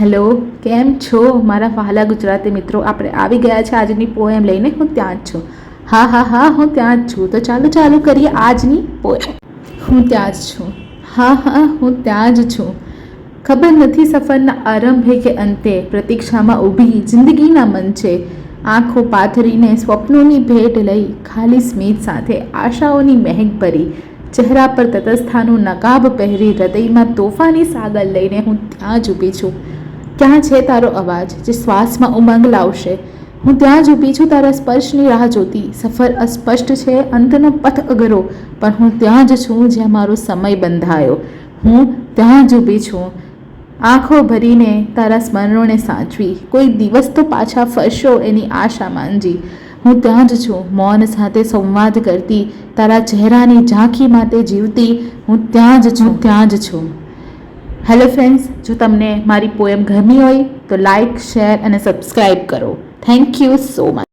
Hello, કેમ છો? મારા વહાલા ગુજરાતી મિત્રો, આપણે આવી ગયા છે આજની પોએમ લઈને. હું ત્યાં જ છું. હા હા હા, હું ત્યાં જ છું. તો ચાલો, ચાલુ કરીએ આજની પોએમ હું ત્યાં જ છું. હા હા, હું ત્યાં જ છું. ખબર નથી સફરના આરંભે કે અંતે. પ્રતીક્ષામાં ઊભી જિંદગીના મંચે. આંખો પાથરીને સ્વપ્નોની ભેટ લઈ ખાલી સ્મિત સાથે આશાઓની મહેક ભરી. ચહેરા પર તટસ્થાનું નકાબ પહેરી હૃદયમાં તોફાની સાગર લઈને હું ત્યાં જ ઊભી છું. ક્યાં છે તારો અવાજ, જે શ્વાસમાં ઉમંગ લાવશે. હું ત્યાં જ ઊભી છું, તારા સ્પર્શની રાહ જોતી. સફર અસ્પષ્ટ છે, અંતનો પથ અઘરો, પણ હું ત્યાં જ છું જ્યાં મારો સમય બંધાયો. હું ત્યાં જ ઊભી છું. આંખો ભરીને તારા સ્મરણોને સાચવી. કોઈ દિવસ તો પાછા ફરશો એની આશા માનજી હું ત્યાં જ છું, મૌન સાથે સંવાદ કરતી. તારા ચહેરાની ઝાંખી માટે જીવતી. હું ત્યાં જ છું, ત્યાં જ છું. હેલો ફ્રેન્ડ્સ, જો તમને મારી પોએમ ગમી હોય તો લાઇક શેર અને સબસ્ક્રાઈબ કરો. Thank you so much